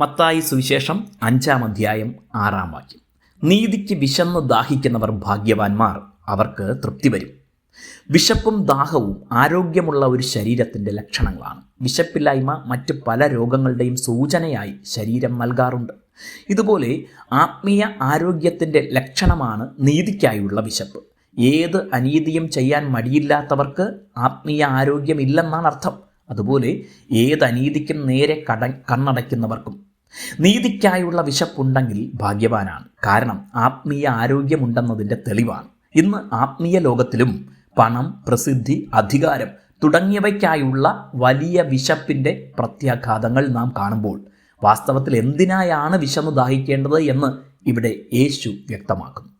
മത്തായി സുവിശേഷം അഞ്ചാം അധ്യായം ആറാം വാക്യം. നീതിക്ക് വിശന്ന് ദാഹിക്കുന്നവർ ഭാഗ്യവാന്മാർ അവർക്ക് തൃപ്തി വരും. വിശപ്പും ദാഹവും ആരോഗ്യമുള്ള ഒരു ശരീരത്തിന്റെ ലക്ഷണങ്ങളാണ്. വിശപ്പില്ലായ്മ മറ്റ് പല രോഗങ്ങളുടെയും സൂചനയായി ശരീരം നൽകാറുണ്ട്. ഇതുപോലെ ആത്മീയ ആരോഗ്യത്തിന്റെ ലക്ഷണമാണ് നീതിക്കായുള്ള വിശപ്പ്. ഏത് അനീതിയും ചെയ്യാൻ മടിയില്ലാത്തവർക്ക് ആത്മീയ ആരോഗ്യമില്ലെന്നാണ് അർത്ഥം. അതുപോലെ ഏത് അനീതിക്കും നേരെ കട കണ്ണടയ്ക്കുന്നവർക്കും നീതിക്കായുള്ള വിശപ്പുണ്ടെങ്കിൽ ഭാഗ്യവാനാണ്. കാരണം ആത്മീയ ആരോഗ്യമുണ്ടെന്നതിന്റെ തെളിവാണ്. ഇന്ന് ആത്മീയ ലോകത്തിലും പണം പ്രസിദ്ധി അധികാരം തുടങ്ങിയവയ്ക്കായുള്ള വലിയ വിശപ്പിന്റെ പ്രത്യാഘാതങ്ങൾ നാം കാണുമ്പോൾ വാസ്തവത്തിൽ എന്തിനായാണ് വിശന്ന് ദാഹിക്കേണ്ടത് എന്ന് ഇവിടെ യേശു വ്യക്തമാക്കുന്നു.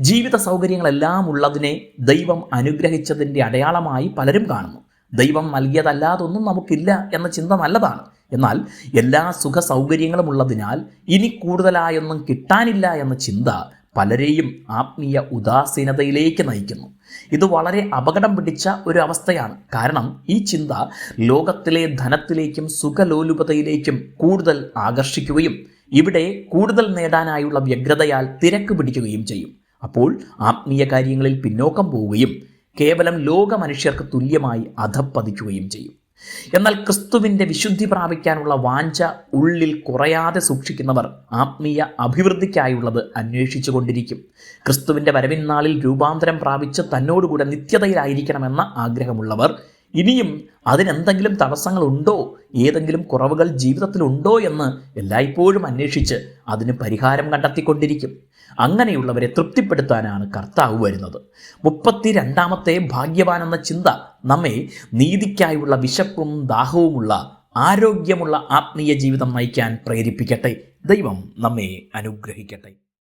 ജീവിത സൗകര്യങ്ങളെല്ലാം ഉള്ളതിനെ ദൈവം അനുഗ്രഹിച്ചതിന്റെ അടയാളമായി പലരും കാണുന്നു. ദൈവം നൽകിയതല്ലാതൊന്നും നമുക്കില്ല എന്ന ചിന്ത നല്ലതാണ്. എന്നാൽ എല്ലാ സുഖ സൗകര്യങ്ങളും ഉള്ളതിനാൽ ഇനി കൂടുതലായൊന്നും കിട്ടാനില്ല എന്ന ചിന്ത പലരെയും ആത്മീയ ഉദാസീനതയിലേക്ക് നയിക്കുന്നു. ഇത് വളരെ അപകടം പിടിച്ച ഒരു അവസ്ഥയാണ്. കാരണം ഈ ചിന്ത ലോകത്തിലെ ധനത്തിലേക്കും സുഖലോലുപതയിലേക്കും കൂടുതൽ ആകർഷിക്കുകയും ഇവിടെ കൂടുതൽ നേടാനായുള്ള വ്യഗ്രതയാൽ തിരക്ക് പിടിക്കുകയും ചെയ്യും. അപ്പോൾ ആത്മീയ കാര്യങ്ങളിൽ പിന്നോക്കം പോവുകയും കേവലം ലോക മനുഷ്യർക്ക് തുല്യമായി അധപ്പതിക്കുകയും ചെയ്യും. എന്നാൽ ക്രിസ്തുവിന്റെ വിശുദ്ധി പ്രാപിക്കാനുള്ള വാഞ്ച ഉള്ളിൽ കുറയാതെ സൂക്ഷിക്കുന്നവർ ആത്മീയ അഭിവൃദ്ധിക്കായുള്ളത് അന്വേഷിച്ചു കൊണ്ടിരിക്കും. ക്രിസ്തുവിന്റെ വരവിനാളിൽ രൂപാന്തരം പ്രാപിച്ച് തന്നോടുകൂടെ നിത്യതയിലായിരിക്കണമെന്ന ആഗ്രഹമുള്ളവർ ഇനിയും അതിനെന്തെങ്കിലും തടസ്സങ്ങളുണ്ടോ ഏതെങ്കിലും കുറവുകൾ ജീവിതത്തിലുണ്ടോ എന്ന് എല്ലായ്പ്പോഴും അന്വേഷിച്ച് അതിന് പരിഹാരം കണ്ടെത്തിക്കൊണ്ടിരിക്കും. അങ്ങനെയുള്ളവരെ തൃപ്തിപ്പെടുത്താനാണ് കർത്താവ് വരുന്നത്. മുപ്പത്തി രണ്ടാമത്തെ ഭാഗ്യവാൻ എന്ന ചിന്ത നമ്മെ നീതിക്കായുള്ള വിശപ്പും ദാഹവുമുള്ള ആരോഗ്യമുള്ള ആത്മീയ ജീവിതം നയിക്കാൻ പ്രേരിപ്പിക്കട്ടെ. ദൈവം നമ്മെ അനുഗ്രഹിക്കട്ടെ.